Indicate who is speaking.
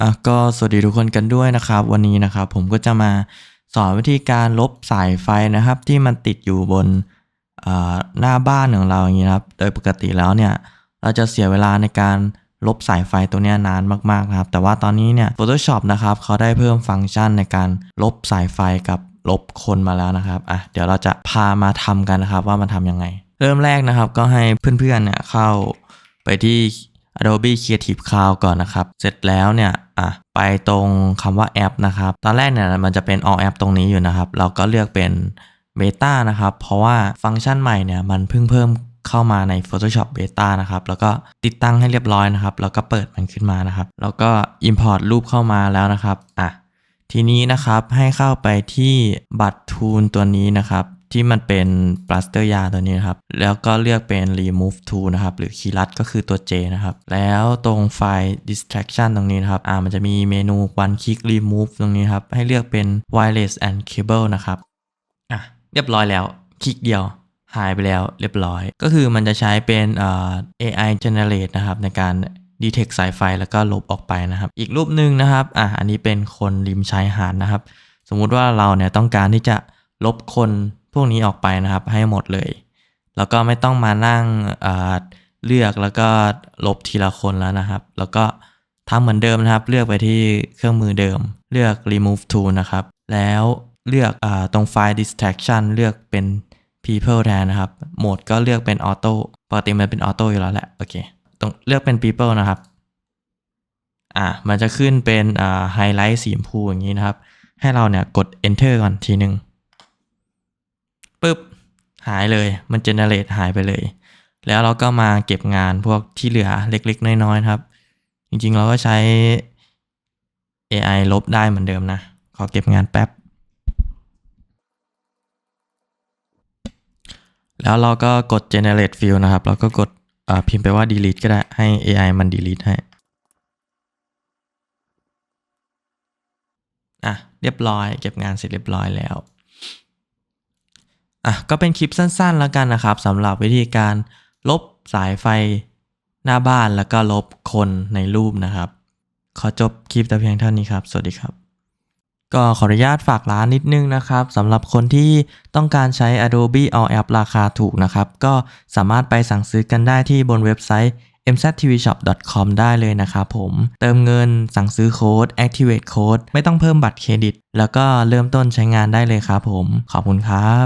Speaker 1: อะก็สวัสดีทุกคนกันด้วยนะครับ วันนี้นะครับผมก็จะมาสอนวิธีการลบสายไฟนะครับ ที่มันติดอยู่บนหน้าบ้านของเราอย่างนี้ครับ โดยปกติแล้วเนี่ยเราจะเสียเวลาในการลบสายไฟตัวนี้นานมากๆนะครับ แต่ว่าตอนนี้เนี่ย Photoshop นะครับเขาได้เพิ่มฟังก์ชันในการลบสายไฟกับลบคนมาแล้วนะครับอะเดี๋ยวเราจะพามาทำกันนะครับว่ามันทำยังไง เริ่มแรกนะครับก็ให้เพื่อนๆเนี่ยเข้าไปที่ Adobe Creative Cloud ก่อนนะครับ เสร็จแล้วเนี่ย ไปตรงคำว่าแอปนะครับ ตอนแรกเนี่ยมันจะเป็น all app ตรงนี้อยู่นะครับ เราก็เลือกเป็น Beta นะครับ เพราะว่าฟังก์ชันใหม่เนี่ยมันเพิ่งเพิ่มเข้ามาใน Photoshop Beta นะครับ แล้วก็ติดตั้งให้เรียบร้อยนะครับ แล้วก็เปิดมันขึ้นมานะครับ แล้วก็ Import รูปเข้ามาแล้วนะครับ อะ ทีนี้นะครับให้เข้าไปที่บัตรทูลตัวนี้นะครับ ที่มันเป็นปลาสเตอร์ยาตัวนี้นะครับ แล้วก็เลือกเป็น remove tool นะครับ หรือคีย์ลัดก็คือตัว J นะครับ แล้วตรงไฟล์ distraction ตรงนี้นะครับ อ่า มันจะมีเมนู one click remove ตรงนี้ครับ ให้เลือกเป็น wireless and cable นะครับ อะ เรียบร้อยแล้ว คลิกเดียวหายไปแล้วเรียบร้อย ก็คือมันจะใช้เป็นเอ่อ AI generate นะครับ ในการ detect สายไฟแล้วก็ลบออกไปนะครับ อีกรูปหนึ่งนะครับ อะ อันนี้เป็นคนริมชายหาดนะครับ สมมุติว่าเราเนี่ยต้องการที่จะลบคน วกนี้ออกไปนะครับให้หมดเลย แล้วก็ไม่ต้องมานั่งเลือกแล้วก็ลบทีละคนแล้วนะครับ แล้วก็ทำเหมือนเดิมนะครับ เลือกไปที่เครื่องมือเดิม เลือก remove tool นะครับ แล้วเลือกอตรงไฟล์ distraction เลือกเป็น people แทนนะครับ โหมดก็เลือกเป็น auto ปกติมันเป็น auto อยู่แล้วแหละ โอเค ตรงเลือกเป็น people นะครับ อ่ามันจะขึ้นเป็นอ่าไฮไลท์สีชมพูอย่างนี้นะครับ ให้เราเนี่ยกด enter ก่อนทีหนึ่ง หายเลย มัน generate หายไปเลย แล้วเราก็มาเก็บงานพวกที่เหลือเล็กๆ น้อยๆครับ จริงๆเราก็ใช้ AI ลบได้เหมือนเดิมนะ ขอเก็บงานแป๊บ แล้วเราก็กด generate field นะครับ แล้วก็กดพิมพ์ไปว่า delete ก็ได้ ให้ AI มัน delete ให้ อะ เรียบร้อย เก็บงานเสร็จเรียบร้อยแล้ว อะก็เป็นคลิปสั้นๆแล้วกันนะครับสำหรับวิธีการลบสายไฟหน้าบ้านแล้วก็ลบคนในรูปนะครับ ขอจบคลิปแต่เพียงเท่านี้ครับ สวัสดีครับ ก็ขออนุญาตฝากร้านนิดนึงนะครับสำหรับคนที่ต้องการใช้ Adobe All App ราคาถูกนะครับ ก็สามารถไปสั่งซื้อกันได้ที่บนเว็บไซต์ mztvshop.com ได้เลยนะครับผม เติมเงินสั่งซื้อโค้ด activate โค้ดไม่ต้องเพิ่มบัตรเครดิต แล้วก็เริ่มต้นใช้งานได้เลยครับผม ขอบคุณครับ